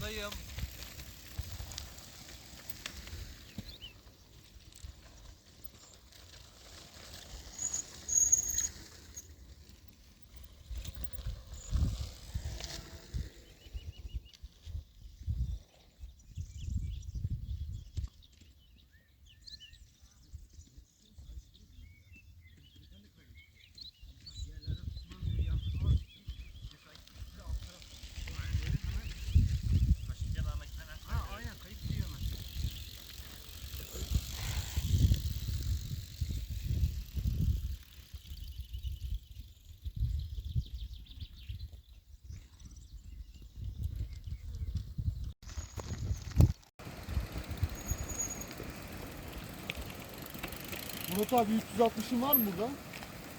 Dağdayım. Murat abi 360'ın var mı burada?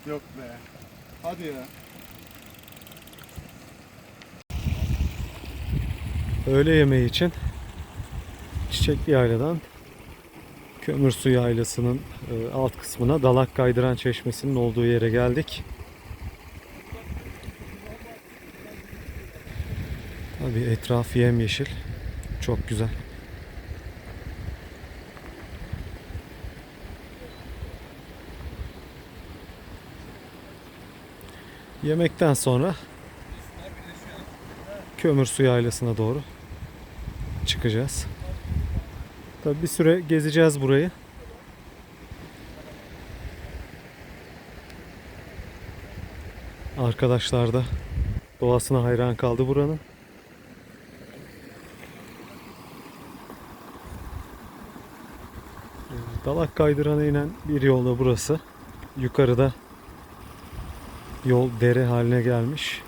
Yok be. Hadi ya. Öğle yemeği için Çiçekli Yayla'dan Kömürsu Yaylası'nın e, alt kısmına Dalak Kaydıran Çeşmesi'nin olduğu yere geldik. Tabii etraf yemyeşil. Çok güzel. Yemekten sonra Kömürsu Yaylası'na doğru çıkacağız. Tabii bir süre gezeceğiz burayı. Arkadaşlar da doğasına hayran kaldı buranın. Dalak kaydırana inen bir yolda burası. Yukarıda yol dere haline gelmiş.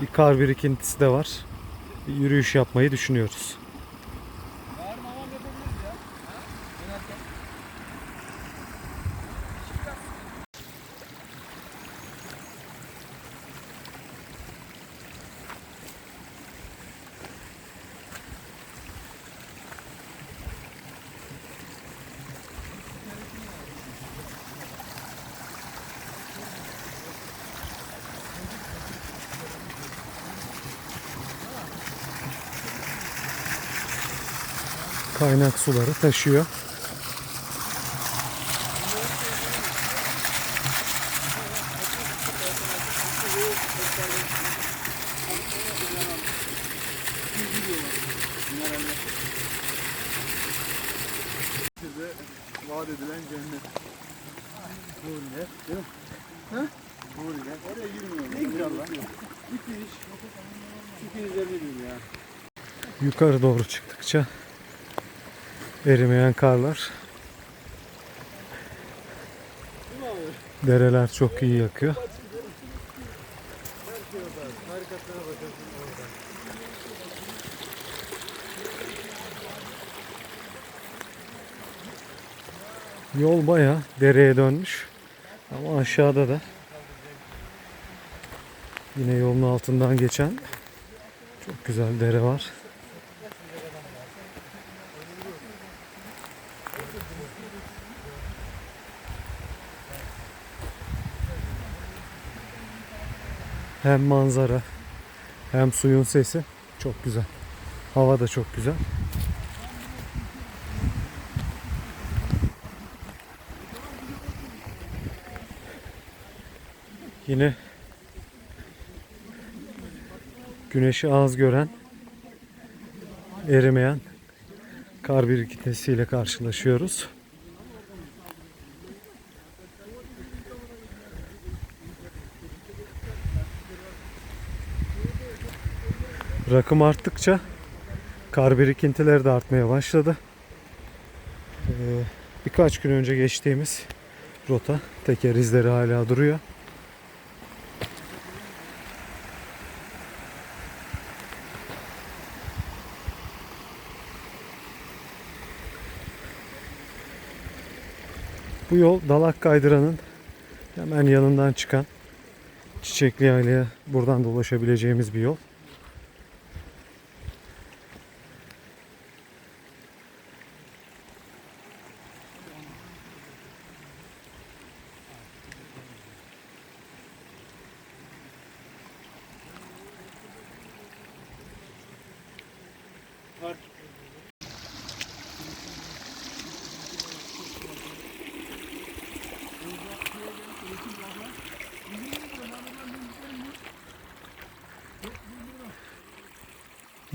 Bir kar birikintisi de var. Bir yürüyüş yapmayı düşünüyoruz. Kaynak suları taşıyor. Size vaat edilen cennet. Nuriye. Değil mi? He? Nuriye. Oraya girmiyorum. Ne güzel lan. Müthiş. Çok izleniyorum ya. Yukarı doğru çıktıkça erimeyen karlar. Dereler çok iyi yakıyor. Yol baya dereye dönmüş. Ama aşağıda da yine yolun altından geçen çok güzel dere var. Hem manzara hem suyun sesi çok güzel. Hava da çok güzel. Yine güneşi az gören erimeyen kar birikintisiyle karşılaşıyoruz. Rakım arttıkça kar birikintileri de artmaya başladı. Ee, birkaç gün önce geçtiğimiz rota teker izleri hala duruyor. Bu yol Dalak Kaydıran'ın hemen yanından çıkan Çiçekli Yayla'ya buradan da ulaşabileceğimiz bir yol.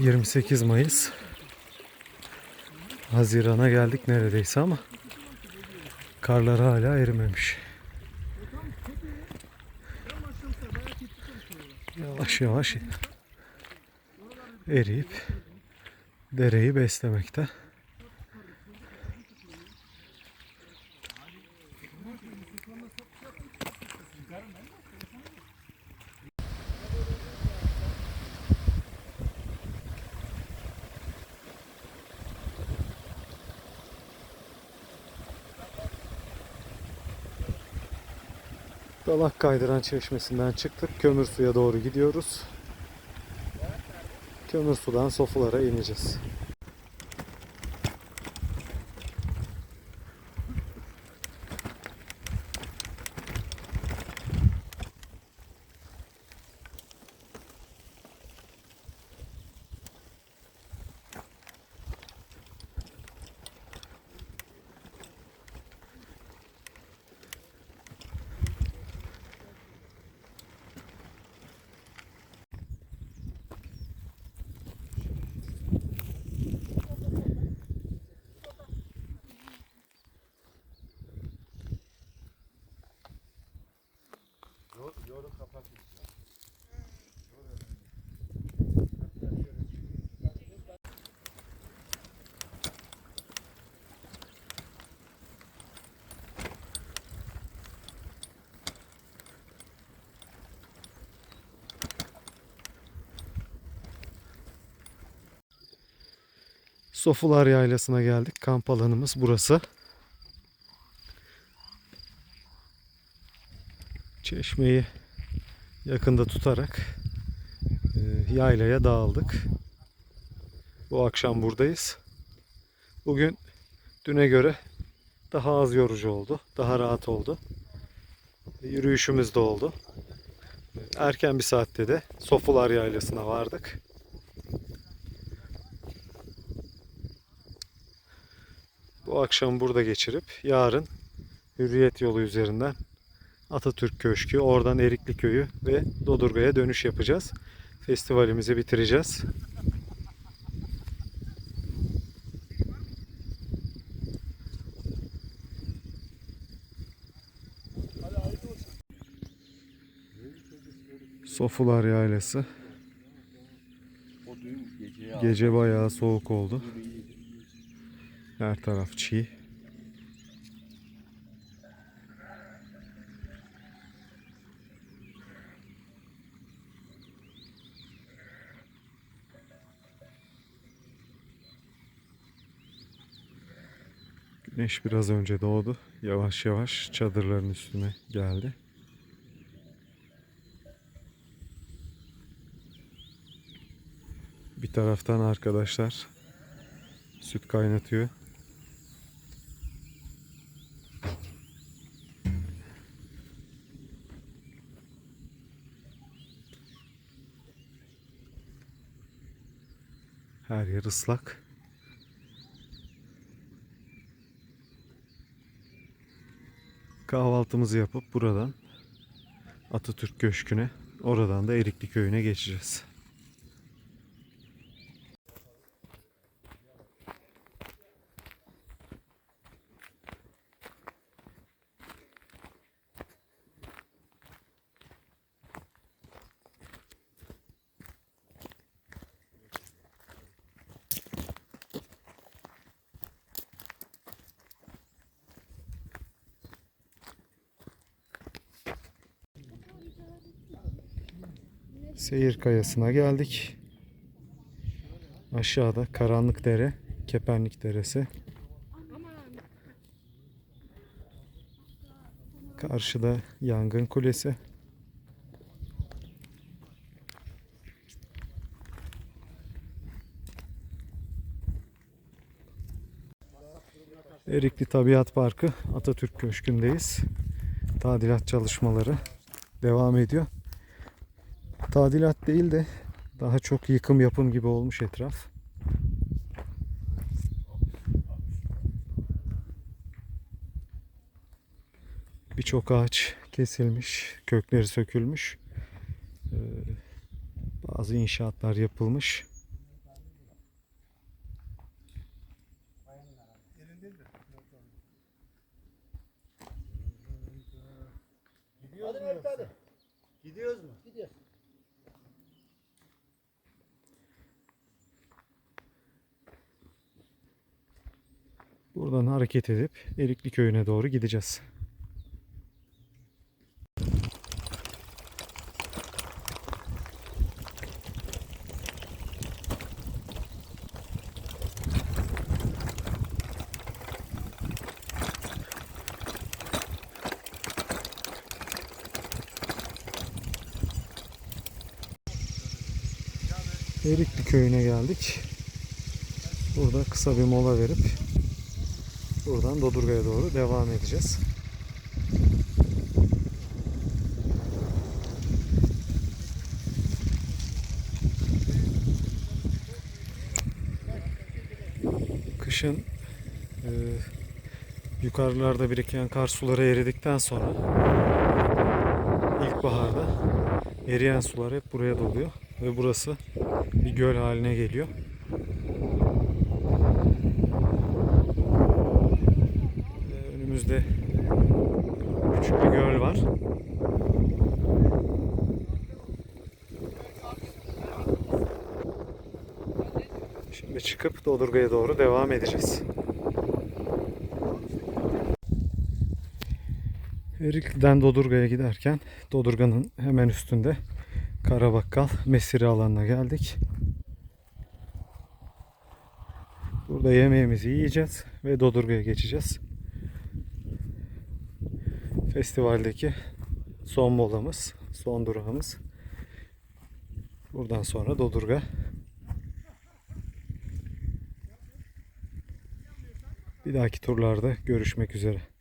...28 Mayıs... ...Haziran'a geldik neredeyse ama... ...karlar hala erimemiş. Yavaş yavaş... ...eriyip... ...dereyi beslemekte. Dalak kaydıran çeşmesinden çıktık. Kömür suya doğru gidiyoruz. Kömür sudan sofulara ineceğiz. Sofular Yaylası'na geldik. Kamp alanımız burası. Çeşmeyi yakında tutarak e, yaylaya dağıldık. Bu akşam buradayız. Bugün düne göre daha az yorucu oldu. Daha rahat oldu. Yürüyüşümüz de oldu. Erken bir saatte de Sofular Yaylası'na vardık. Bu akşam burada geçirip yarın Hürriyet yolu üzerinden Atatürk Köşkü, oradan Erikli Köyü ve Dodurga'ya dönüş yapacağız. Festivalimizi bitireceğiz. Sofular Yaylası. Gece bayağı soğuk oldu. Her taraf çiğ. Güneş biraz önce doğdu. Yavaş yavaş çadırların üstüne geldi. Bir taraftan arkadaşlar süt kaynatıyor. Her yer ıslak. Kahvaltımızı yapıp buradan Atatürk Köşkü'ne, oradan da Erikli Köyü'ne geçeceğiz. Seyir Kayası'na geldik. Aşağıda Karanlık Dere, Kepenlik Deresi. Karşıda Yangın Kulesi. Erikli Tabiat Parkı Atatürk Köşkü'ndeyiz. Tadilat çalışmaları devam ediyor. Tadilat değil de daha çok yıkım yapım gibi olmuş etraf. Birçok ağaç kesilmiş, kökleri sökülmüş. Ee, bazı inşaatlar yapılmış. Gidiyoruz mu? Gidiyoruz. Buradan hareket edip Erikli köyüne doğru gideceğiz. Erikli köyüne geldik. Burada kısa bir mola verip buradan Dodurga'ya doğru devam edeceğiz. Kışın e, yukarılarda biriken kar suları eridikten sonra ilkbaharda eriyen sular hep buraya doluyor ve burası bir göl haline geliyor. Ve önümüzde küçük bir göl var. Şimdi çıkıp Dodurga'ya doğru devam edeceğiz. Erikli'den Dodurga'ya giderken Dodurga'nın hemen üstünde Karabakkal Mesire alanına geldik. Burada yemeğimizi yiyeceğiz ve Dodurga'ya geçeceğiz. Festivaldeki son molamız, son durağımız. Buradan sonra Dodurga. Bir dahaki turlarda görüşmek üzere.